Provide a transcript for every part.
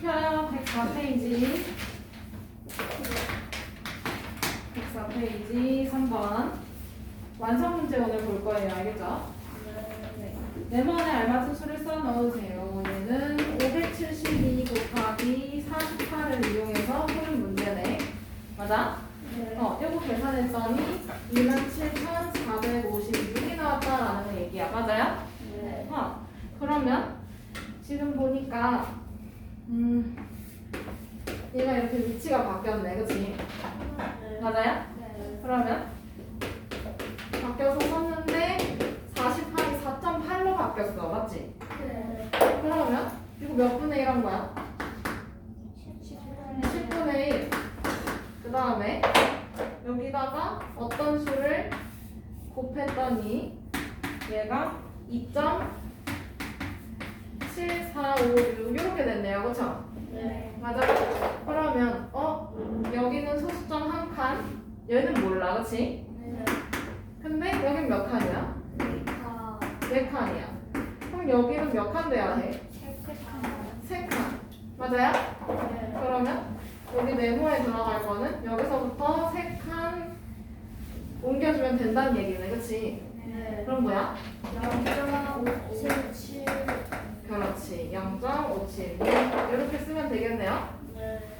펴요. 104페이지. 104페이지 3번. 완성 문제 오늘 볼 거예요. 알겠죠? 네. 네모안에 알맞은 수를 써 넣으세요. 얘는 572 곱하기 48을 이용해서 푸는 문제네. 맞아? 어, 이거 계산했더니 27,456이 나왔다라는 얘기야. 맞아요? 어, 그러면 지금 보니까 음, 얘가 이렇게 위치가 바뀌었네. 그치? 맞아요? 그러면 바뀌어서 썼는데 48이 4.8로 바뀌었어. 맞지? 그러면 이거 몇 분의 1 한 거야? 10분의 1. 그 다음에 여기다가 어떤 수를 곱했더니 얘가 2.7456 이렇게 됐네요. 그쵸? 맞아? 그러면 어? 여기는 소수점 한 칸, 얘는 몰라. 그치? 근데 여긴 몇 칸이야? 네 칸이야. 그럼 여기는 몇 칸 돼야 해? 세 칸. 맞아요? 그러면 여기 네모에 들어갈 거는 여기서부터 세 칸 옮겨주면 된다는 얘기네. 그치? 그럼 뭐야? 그렇지. 0.576 이렇게 쓰면 되겠네요. 쉽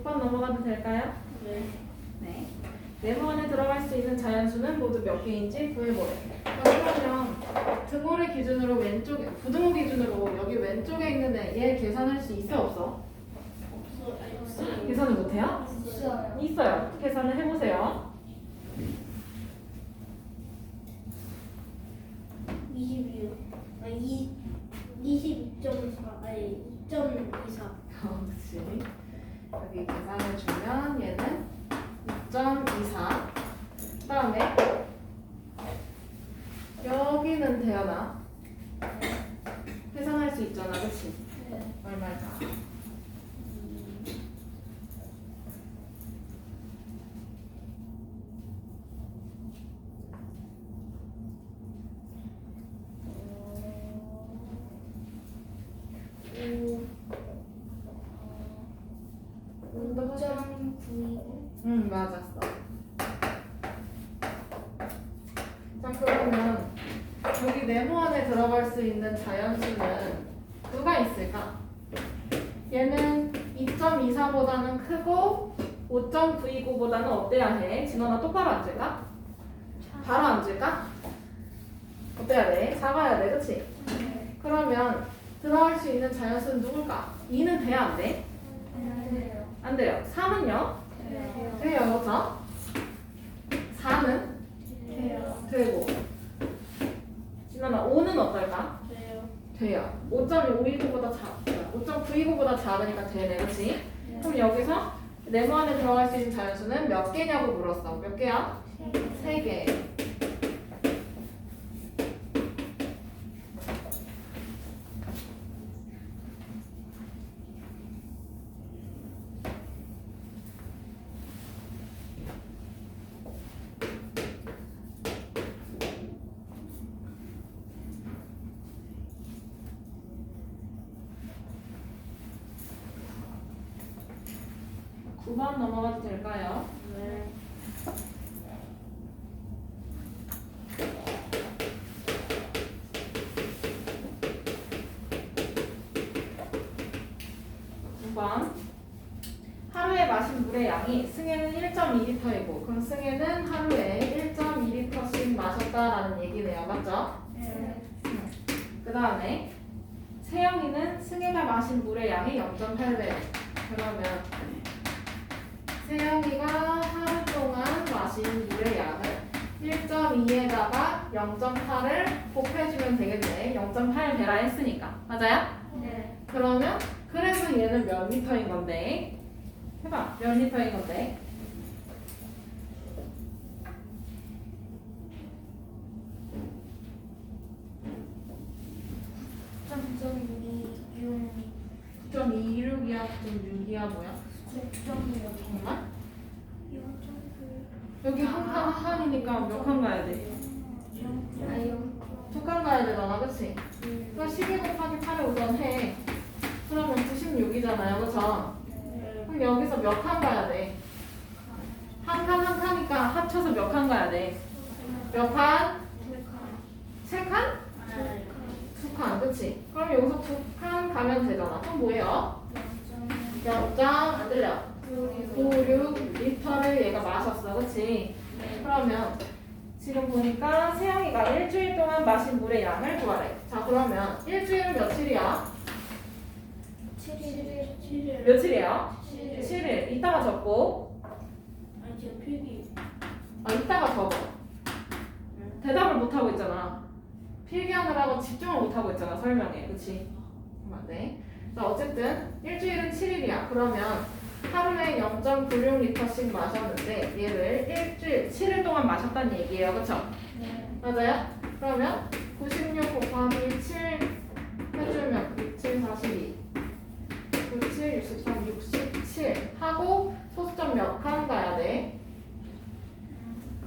6번 넘어가도 될까요? 네. 네. 네모 안에 들어갈 수 있는 자연수는 모두 몇 개인지 구해보래. 그러면 등호를 기준으로 왼쪽, 부등호 기준으로 여기 왼쪽에 있는 애, 얘 계산할 수 있어 없어? 계산을 못해요? 없어요. 있어요. 계산을 해보세요. 22. 아니, 22.4. 아니, 2.24. 어, 그치. 여기 계산을 주면 얘는 2.24. 그 다음에 여기는 되어나? 계산할 수 있잖아, 그치? 얼마일까? 운동 5.9. 응, 맞았어. 자, 그러면 여기 네모 안에 들어갈 수 있는 자연수는 누가 있을까? 얘는 2.24보다는 크고 5.929보다는 어때야 해? 진원아 똑바로 앉을까? 바로 앉을까? 어때야 돼? 작아야 돼, 그치? 그러면 들어갈 수 있는 자연수는 누굴까? 2는 돼야 안 돼? 안 돼요. 3은요? 돼요, 그쵸? 4는 되고 진원아 5는 어떨까? 돼요. 5.529보다 작, 5.929보다 작으니까 되네, 그렇지? 그럼 여기서 네모 안에 들어갈 수 있는 자연수는 몇 개냐고 물었어. 몇 개야? 세 개. 구번 넘어가도 될까요? 구번 하루에 마신 물의 양이 승혜는 1.2리터이고 그럼 승혜는 하루에 1.2리터씩 마셨다라는 얘기네요. 맞죠? 네. 그 다음에 세영이는 승혜가 마신 물의 양이 0.8배. 그러면 세영이가 하루 동안 마신 물의 양을 1.2에다가 0.8을 곱해주면 되겠네. 0.8배라 했으니까. 맞아요? 네. 그러면 그래서 얘는 몇 리터인 건데? 해봐. 몇 리터인 건데? 점점이 용 9.26이야, 9.6이야, 뭐야? 곱점이요. 정말? 영점을 여기 한 칸, 한 칸이니까 몇 칸 가야 돼? 아영 두 칸 가야 되잖아, 그치? 그럼 12 곱하기 8을 우선 해. 그러면 96이잖아요, 그쵸? 그럼 여기서 몇 칸 가야 돼? 한 칸, 한 칸이니까 합쳐서 몇 칸 가야 돼? 몇 칸? 세 칸? 두 칸, 그치? 그럼 여기서 두 칸 가면 되잖아. 그럼 뭐예요? 0점, 안 들려. 96리터를 얘가 마셨어, 그치? 그러면 지금 보니까 세영이가 일주일 동안 마신 물의 양을 구하래. 자, 그러면 일주일은 며칠이야? 7일 7일 며칠이에요? 7일 7일. 이따가 적고, 아니 저 필기 아, 이따가 적어. 대답을 못하고 있잖아. 필기하느라고 집중을 못하고 있잖아, 설명에. 그치? 돼. 자, 어쨌든 일주일은 7일이야. 그러면 하루에 0.96리터씩 마셨는데 얘를 일주일, 7일 동안 마셨다는 얘기예요. 그쵸? 네. 맞아요? 그러면 96 곱하기 7 해주면 97, 42 97, 63, 67 하고 소수점 몇 칸 가야 돼?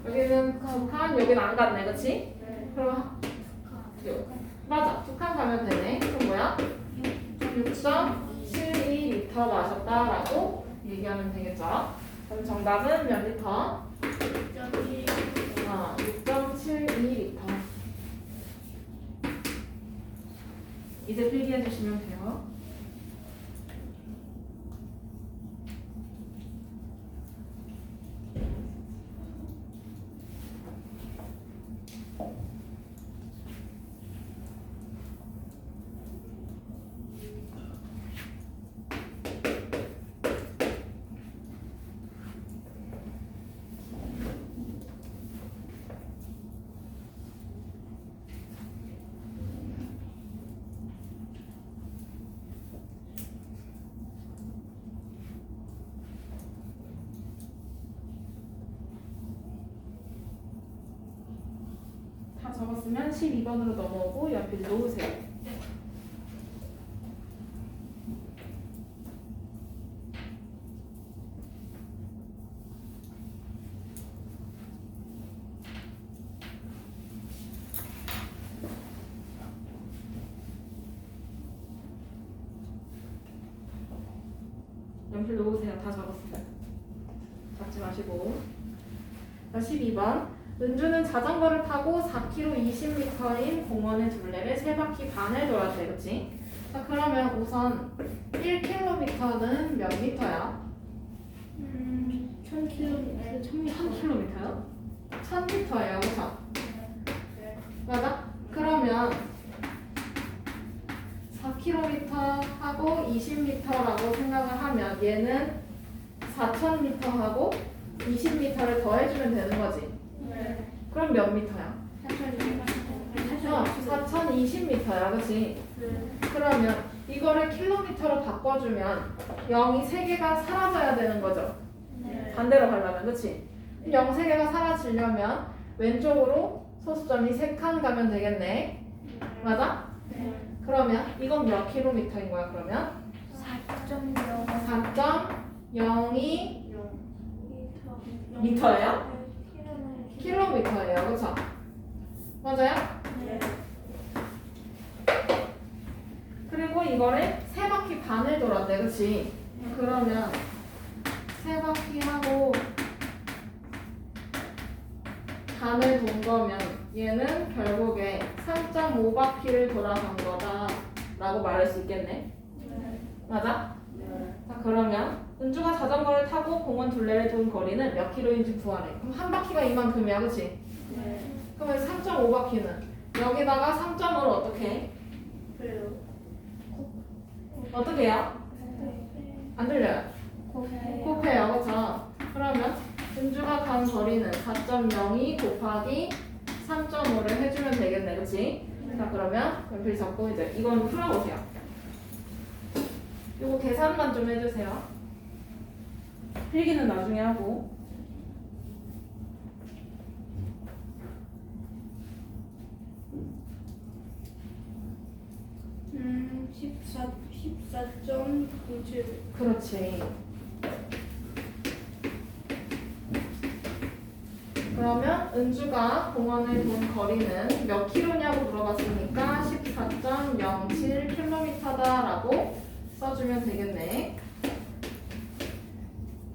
여기는 두 칸, 여기는 안 갔네, 그치? 네. 그럼 요. 맞아, 두칸 가면 되네. 그럼 뭐야? 6.72리터 마셨다라고 얘기하면 되겠죠? 그럼 정답은 몇 리터? 점이 아, 6.72리터. 이제 필기해 주시면 돼요. 다 적었으면 12번으로 넘어오고 연필 놓으세요. 연필 놓으세요. 다 적었어요. 잡지 마시고. 자, 12번. 은주는 자전거를 타고 4km 20m인 공원의 둘레를 세 바퀴 반을 돌았대, 그치? 자, 그러면 우선 1km는 몇 미터야? 음, 1000km 1000km요? 1000m예요, 그쵸? 네. 맞아? 그러면 4km 하고 20m라고 생각을 하면 얘는 4000m하고 20m를 더해주면 되는 거지. 네. 그럼 몇 미터야? 어, 4020m야, 그치? 그러면 이거를 킬로미터로 바꿔주면 0이 3개가 사라져야 되는 거죠. 네. 반대로 가려면, 그치? 0 3개가 사라지려면 왼쪽으로 소수점이 3칸 가면 되겠네. 맞아? 네. 그러면 이건 몇 킬로미터인 거야, 그러면? 4.0 4.02 미터예요? 킬로미터예요, 그쵸? 맞아요? 네. 그리고 이거를 세 바퀴 반을 돌았대, 그치? 그러면 세 바퀴 하고 반을 돈 거면 얘는 결국에 3.5바퀴를 돌아간 거다 라고 말할 수 있겠네. 맞아? 자 자전거를 타고 공원 둘레를 돈 거리는 몇 킬로인지 구하래. 그럼 한 바퀴가 이만큼이야, 그치? 네. 그러면 3.5바퀴는 여기다가 3점으로 어떻게 해? 그래요. 어떻게 해요? 안 들려요? 곱해요. 곱해요, 그쵸? 그러면 은주가 간 거리는 4.02 곱하기 3.5를 해주면 되겠네, 그치? 자, 그러면 연필 잡고 이제 이건 풀어보세요. 요거 계산만 좀 해주세요. 필기는 나중에 하고. 음, 14, 14.07. 그렇지. 그러면 은주가 공원을 돈 거리는 몇 킬로냐고 물어봤으니까 14.07km다라고 써주면 되겠네.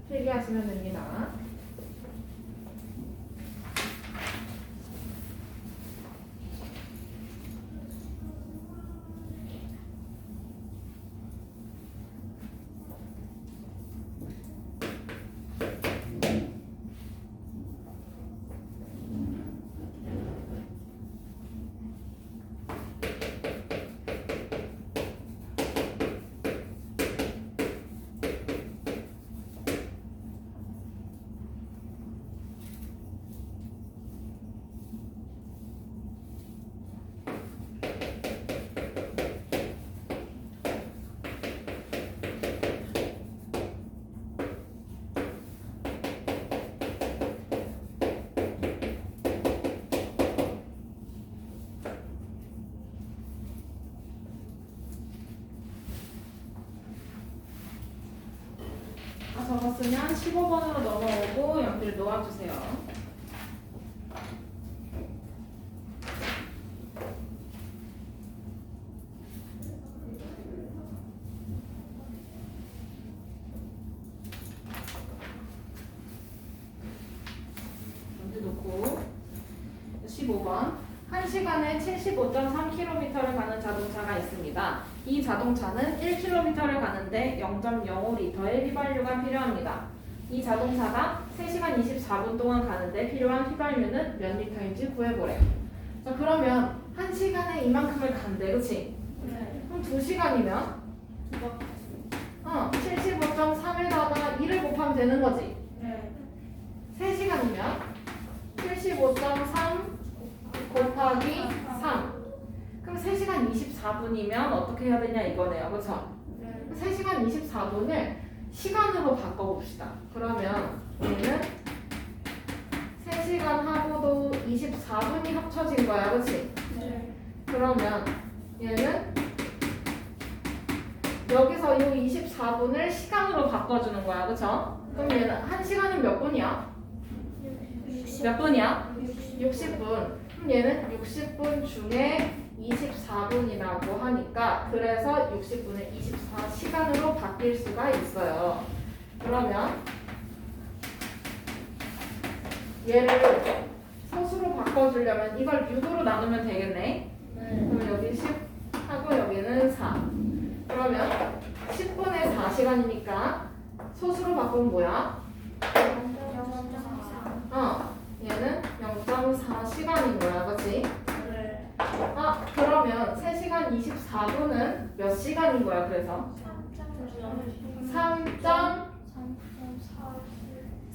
필기하시면 됩니다. 다 적었으면 15번으로 넘어오고 연필 놓아주세요. 연필 놓고 15번 1시간에 75.3km를 가는 자동차가 있습니다. 이 자동차는 1km를 가는데 0.05리터의 휘발유가 필요합니다. 이 자동차가 3시간 24분 동안 가는데 필요한 휘발유는 몇 리터인지 구해보래요. 자, 그러면 1시간에 이만큼을 간대, 그치? 네. 그럼 2시간이면 두박 어, 75.3에다가 2를 곱하면 되는 거지. 네. 3시간이면 75.3 곱하기 3. 그럼 3시간 24분이면 어떻게 해야 되냐 이거네요. 그쵸? 네. 3시간 24분을 시간으로 바꿔봅시다. 그러면 얘는 3시간 하고도 24분이 합쳐진 거야. 그치? 네. 그러면 얘는 여기서 이 24분을 시간으로 바꿔주는 거야. 그쵸? 그럼 얘는 1시간은 몇 분이야? 몇 분이야? 60분. 그럼 얘는 60분 중에 24분이라고 하니까 그래서 60분을 24시간으로 바뀔 수가 있어요. 그러면 얘를 소수로 바꿔주려면 이걸 6으로 나누면 되겠네. 네. 그럼 여기 10 하고 여기는 4. 그러면 10분의 4시간이니까 소수로 바꾸면 뭐야? 어, 얘는 0.4시간인 거야, 그치? 그러면 3시간 24분은 몇 시간인 거야, 그래서? 3.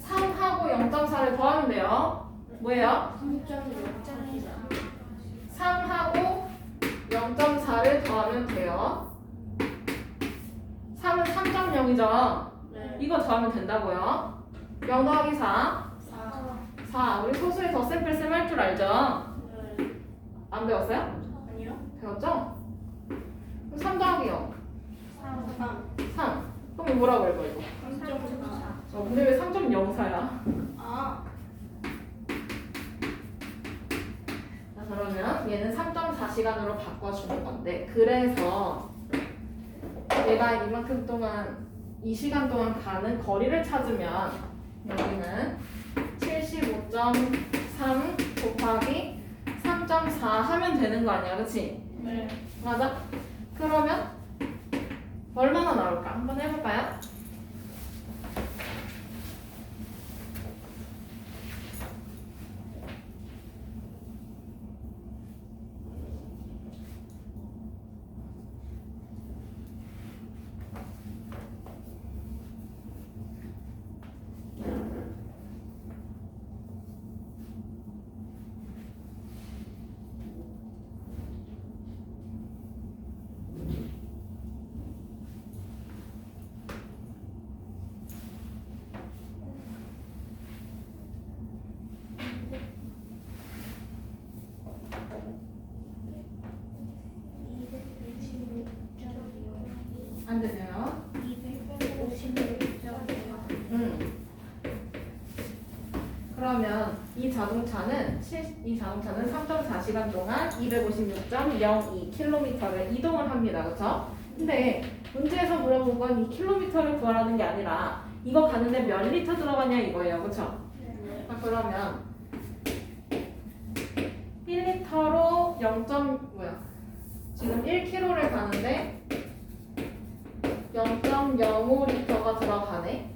3하고 0.4를 더하면 돼요. 뭐예요? 3하고 0.4를 더하면 돼요. 3은 3.0이죠? 네. 이거 더하면 된다고요. 0 더하기 4. 4. 우리 소수의 덧셈 뺄셈 할 줄 알죠? 네. 안 배웠어요? 배웠죠? 그럼 3 더하기 0. 3. 3. 그럼 이거 뭐라고 읽어, 이거? 3.4. 어, 근데 왜 3.04야? 아. 자, 그러면 얘는 3.4시간으로 바꿔주는 건데, 그래서 얘가 이만큼 동안, 이 시간 동안 가는 거리를 찾으면 여기는 75.3 곱하기 3.4 하면 되는 거 아니야, 그치? 네. 맞아? 그러면 얼마나 나올까? 한번 해볼까요? 자동차는 칠- 이 자동차는 3.4시간 동안 256.02km를 이동을 합니다. 그렇죠? 근데 문제에서 물어본 건 이 킬로미터를 구하라는 게 아니라 이거 가는데 몇 리터 들어가냐 이거예요. 그렇죠? 자, 그러면 1리터로 0. 뭐야? 지금 1km를 가는데 0.05리터가 들어가네.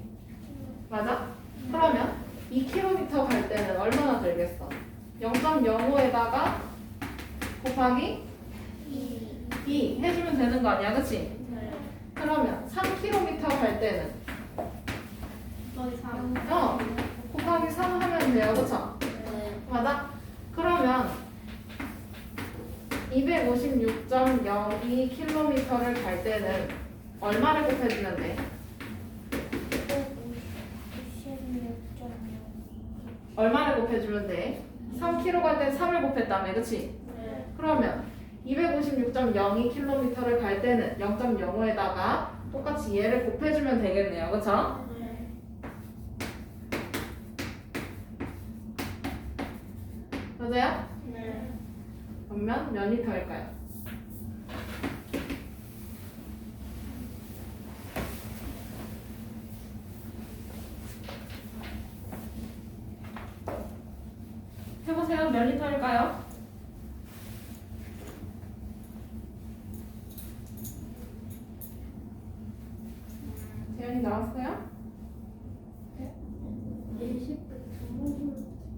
맞아? 그러면 2km 갈 때는 얼마나 들겠어? 0.05에다가 곱하기 2 해주면 되는 거 아니야, 그치? 그러면 3km 갈 때는. 어 곱하기 3 하면 돼요, 그쵸? 네. 맞아? 그러면 256.02km를 갈 때는 얼마를 곱해주면 돼? 얼마를 곱해주면 돼? 3km 갈 때 3을 곱했다며, 그치? 네. 그러면 256.02km를 갈 때는 0.05에다가 똑같이 얘를 곱해주면 되겠네요. 그쵸? 네. 맞아요? 네. 그러면 몇 리터일까요? 재현이 나왔어요?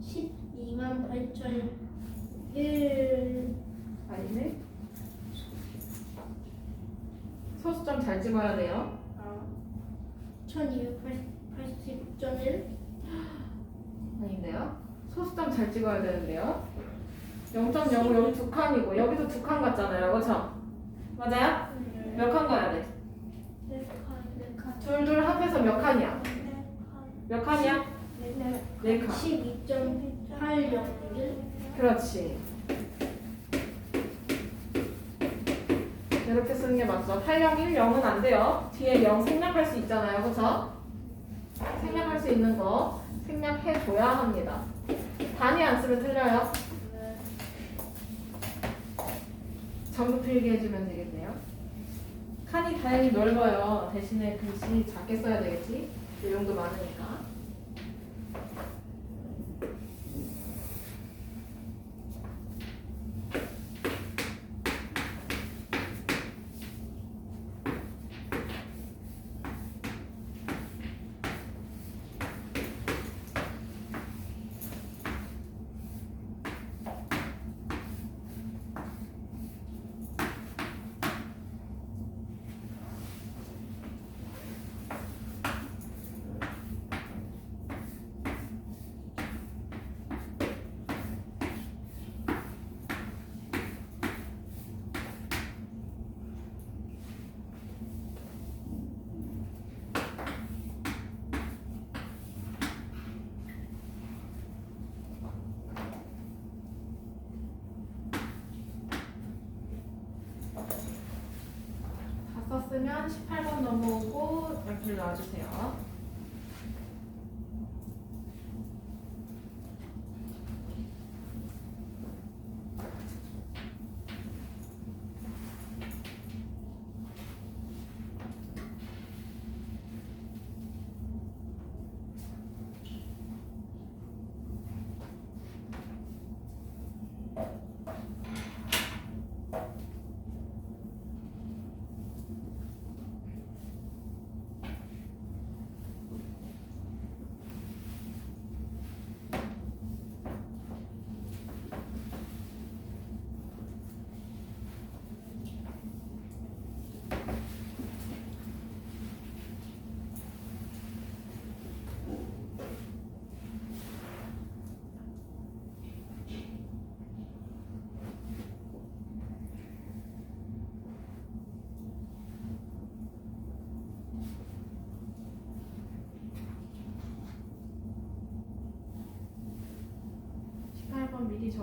12만 8천 1 아니네. 소수점 잘 찍어야 돼요. 아, 1280.1 아닌데요. 소수점 잘 찍어야 되는데요. 0.05 여기 두 칸이고 여기도 두 칸 같잖아요. 그렇죠? 맞아요? 몇 칸 가야 돼? 둘둘 합해서 몇 칸이야? 몇 칸이야? 네 칸. 12.801 그렇지. 이렇게 쓰는 게 맞죠. 801, 0은 안 돼요. 뒤에 0 생략할 수 있잖아요. 그쵸? 생략할 수 있는 거 생략해줘야 합니다. 단위 안 쓰면 틀려요. 전부 필기 해주면 되겠네요. 칸이 다행히 넓어요. 대신에 글씨 작게 써야 되겠지? 내용도 많으니까. 다 썼으면 18번 넘어오고 연필 놔주세요.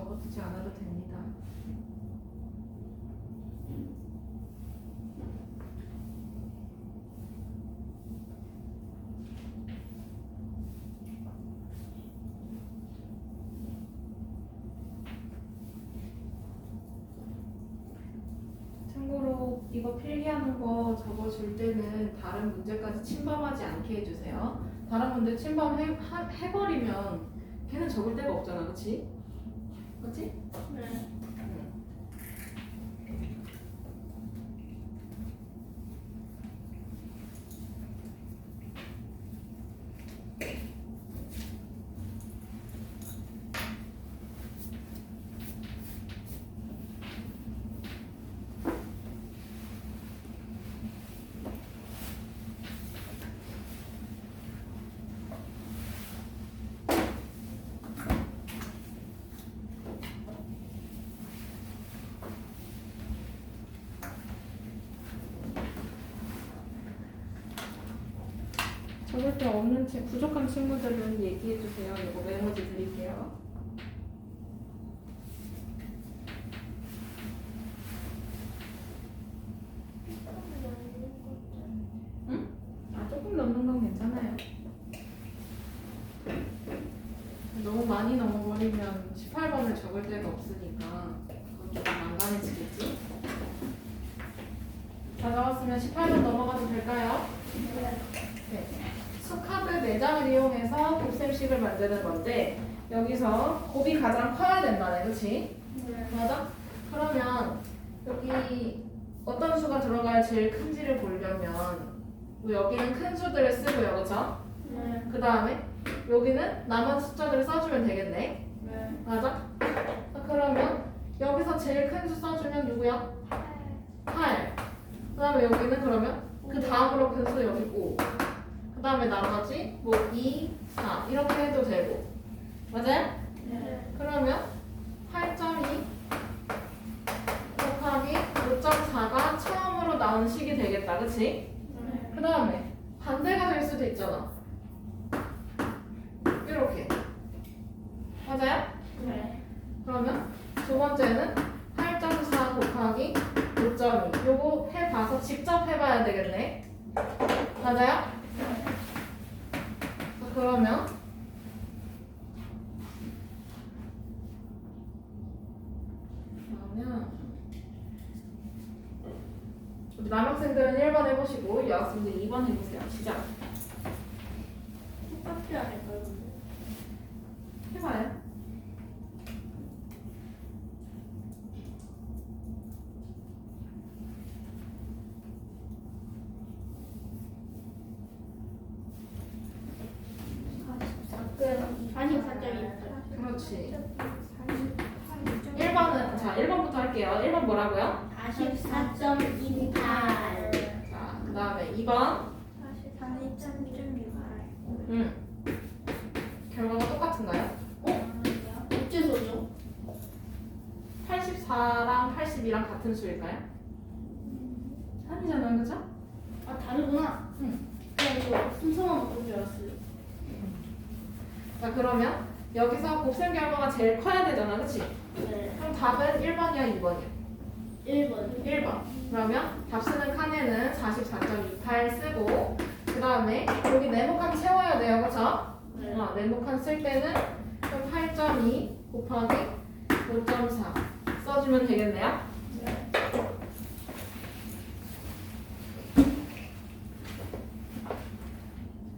적어두지 않아도 됩니다. 참고로 이거 필기하는 거 접어줄 때는 다른 문제까지 침범하지 않게 해주세요. 다른 문제 침범해버리면 걔는 적을 데가 없잖아, 그렇지? 그렇지? 네. 적을 데 없는 친 부족한 친구들은 얘기해 주세요. 이거 메모지 드릴게요. 아 조금 넘는 건 괜찮아요. 너무 많이 넘어버리면 18번을 적을 데가 없으니까 그건 조금 난감해지겠지? 다 적었으면 18번 넘어가도 될까요? 네. 수카드 4장을 이용해서 곱셈식을 만드는 건데 여기서 곱이 가장 커야 된다네 그치? 네. 맞아? 그러면 여기 어떤 수가 들어가야 제일 큰지를 보려면 뭐 여기는 큰 수들을 쓰고요 그쵸? 네. 그 다음에 여기는 남은 숫자들을 써주면 되겠네 네. 맞아? 자, 그러면 여기서 제일 큰 수 써주면 누구야? 8. 그 다음에 여기는 그러면 그 다음으로 큰 수 여기 5. 그 다음에 나머지 뭐 2, 4 이렇게 해도 되고 맞아요? 네. 그러면 8.2 곱하기 5.4가 처음으로 나온 식이 되겠다 그치? 네. 그 다음에 반대가 될 수도 있잖아 이렇게 맞아요? 네. 그러면 두 번째는 8.4 곱하기 5.2 요거 해봐서 직접 해봐야 되겠네 맞아요? 자, 그러면 그러면 우리 남학생들은 1번 해보시고 여학생들 2번 해보세요. 시작 똑같지 않을까요? 근데? 해봐요 가끔 44점이 그렇지 1번은 자 1번부터 할게요 1번 뭐라고요? 44.28 자 그 다음에 2번 42.28 음. 결과가 똑같은가요? 어째서죠? 84랑 82랑 같은 수일까요? 아니잖아요 그죠? 아 다르구나 응. 그냥 이거 순서만 바꾼 줄 알았어요 자 그러면 여기서 곱셈 결과가 제일 커야 되잖아 그치? 네 그럼 답은 1번이야 2번이야? 1번 1번 그러면 답 쓰는 칸에는 44.28 쓰고 그 다음에 여기 네모칸 채워야 돼요 그쵸? 네. 어, 네모칸 쓸 때는 그럼 8.2 곱하기 5.4 써주면 되겠네요